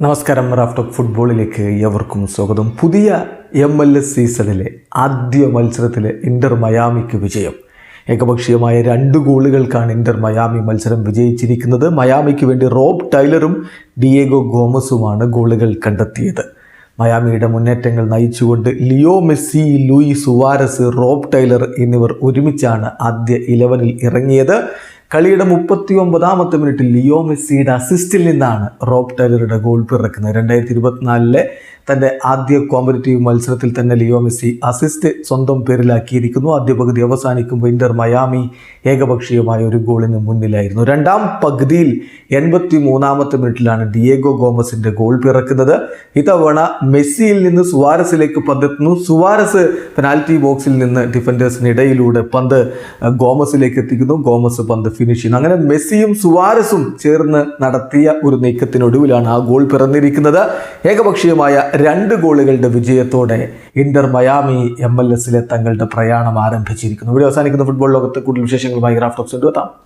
നമസ്കാരം റാഫ്റ്റോക്ക് ഫുട്ബോളിലേക്ക് എവർക്കും സ്വാഗതം. പുതിയ എം എൽ എസ് സീസണിലെ ആദ്യ മത്സരത്തിലെ ഇന്റർ മയാമിക്ക് വിജയം. ഏകപക്ഷീയമായ രണ്ട് ഗോളുകൾക്കാണ് ഇന്റർ മയാമി മത്സരം വിജയിച്ചിരിക്കുന്നത്. മയാമിക്ക് വേണ്ടി റോബ് ടൈലറും ഡിയേഗോ ഗോമസുമാണ് ഗോളുകൾ കണ്ടെത്തിയത്. മയാമിയുടെ മുന്നേറ്റങ്ങൾ നയിച്ചുകൊണ്ട് Leo Messi Luis Suarez Rob Taylor എന്നിവർ ഒരുമിച്ചാണ് ആദ്യ ഇലവനിൽ ഇറങ്ങിയത്. കളിയുടെ മുപ്പത്തി ഒമ്പതാമത്തെ മിനിറ്റിൽ ലിയോ മെസ്സിയുടെ അസിസ്റ്റിൽ നിന്നാണ് റോബ് ടൈലറുടെ ഗോൾ പിറക്കുന്നത്. രണ്ടായിരത്തി ഇരുപത്തിനാലിലെ തന്റെ ആദ്യ കോമ്പറ്റീവ് മത്സരത്തിൽ തന്നെ ലിയോ മെസ്സി അസിസ്റ്റ് സ്വന്തം പേരിലാക്കിയിരിക്കുന്നു. ആദ്യ പകുതി അവസാനിക്കുമ്പോൾ ഇന്റർ മയാമി ഏകപക്ഷീയമായ ഒരു ഗോളിന് മുന്നിലായിരുന്നു. രണ്ടാം പകുതിയിൽ എൺപത്തി മൂന്നാമത്തെ മിനിറ്റിലാണ് ഡിയേഗോ ഗോമസിന്റെ ഗോൾ പിറക്കുന്നത്. ഇത്തവണ മെസ്സിയിൽ നിന്ന് സുവാരസിലേക്ക് പന്തെത്തുന്നു. സുവാരസ് പെനാൽറ്റി ബോക്സിൽ നിന്ന് ഡിഫൻഡേഴ്സിനിടയിലൂടെ പന്ത് ഗോമസിലേക്ക് എത്തിക്കുന്നു. ഗോമസ് പന്ത് ഫിനിഷ് ചെയ്യുന്നു. അങ്ങനെ മെസ്സിയും സുവാരസും ചേർന്ന് നടത്തിയ ഒരു നീക്കത്തിനൊടുവിലാണ് ആ ഗോൾ പിറന്നിരിക്കുന്നത്. ഏകപക്ഷീയമായ രണ്ട് ഗോളുകളുടെ വിജയത്തോടെ ഇന്റർ മയാമി എം എൽ എസിലെ തങ്ങളുടെ പ്രയാണം ആരംഭിച്ചിരിക്കുന്നു. ഇവിടെ അവസാനിക്കുന്ന ഫുട്ബോൾ ലോകത്ത് കൂടുതൽ വിശേഷങ്ങളുമായി ഗ്രാഫ്റ്റോക്സ് എത്താം